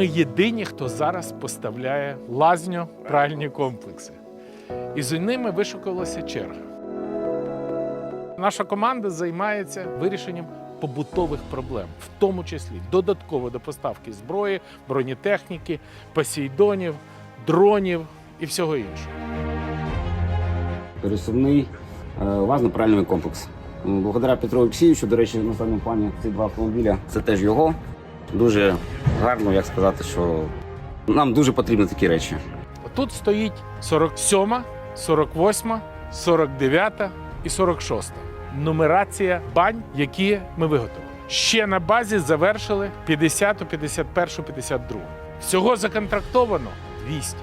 Ми єдині, хто зараз поставляє лазню пральні комплекси. І за ними вишукалася черга. Наша команда займається вирішенням побутових проблем, в тому числі додатково до поставки зброї, бронетехніки, посейдонів, дронів і всього іншого. пересувний е, лазно-пральний комплекс. Благодаря Петру Олексійовичу, до речі, на задньому плані ці два автомобіля це теж його. Дуже гарно, як сказати, що нам дуже потрібні такі речі. Тут стоїть 47, 48, 49 і 46. Нумерація бань, які ми виготовили. Ще на базі завершили 50, 51, 52. Всього законтрактовано 200.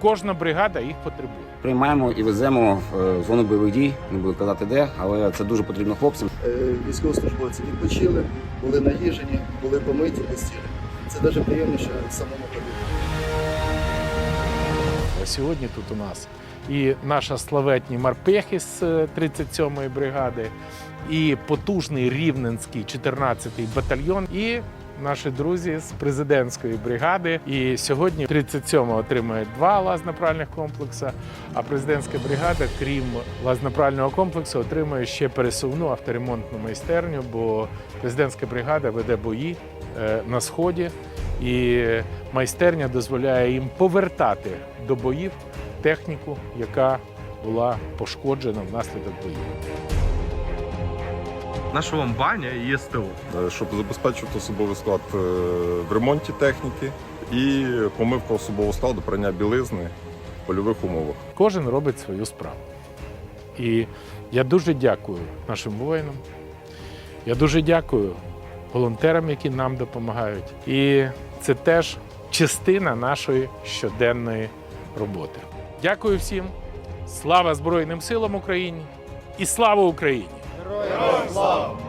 Кожна бригада їх потребує. Приймаємо і веземо в е, зону бойових дій, не буду казати де, але це дуже потрібно хлопцям. Е, військовослужбовці відпочили, були наїжені, були помиті, постілі. Це навіть приємніше самому тобі. А Сьогодні тут у нас і наша славетні морпехи з е, 37-ї бригади, і потужний рівненський 14-й батальйон, і наші друзі з президентської бригади. І сьогодні 37 отримує два лазнопральних комплекси, а президентська бригада, крім лазнопрального комплексу, отримує ще пересувну авторемонтну майстерню, бо президентська бригада веде бої е, на сході. І майстерня дозволяє їм повертати до боїв техніку, яка була пошкоджена внаслідок боїв. Наша вам баня і СТО. Е, щоб забезпечувати особовий склад е, в ремонті техніки і помивка особового складу, прання білизни в польових умовах. Кожен робить свою справу. І я дуже дякую нашим воїнам. Я дуже дякую волонтерам, які нам допомагають. І це теж частина нашої щоденної роботи. Дякую всім. Слава Збройним силам України і слава Україні! Героям слава!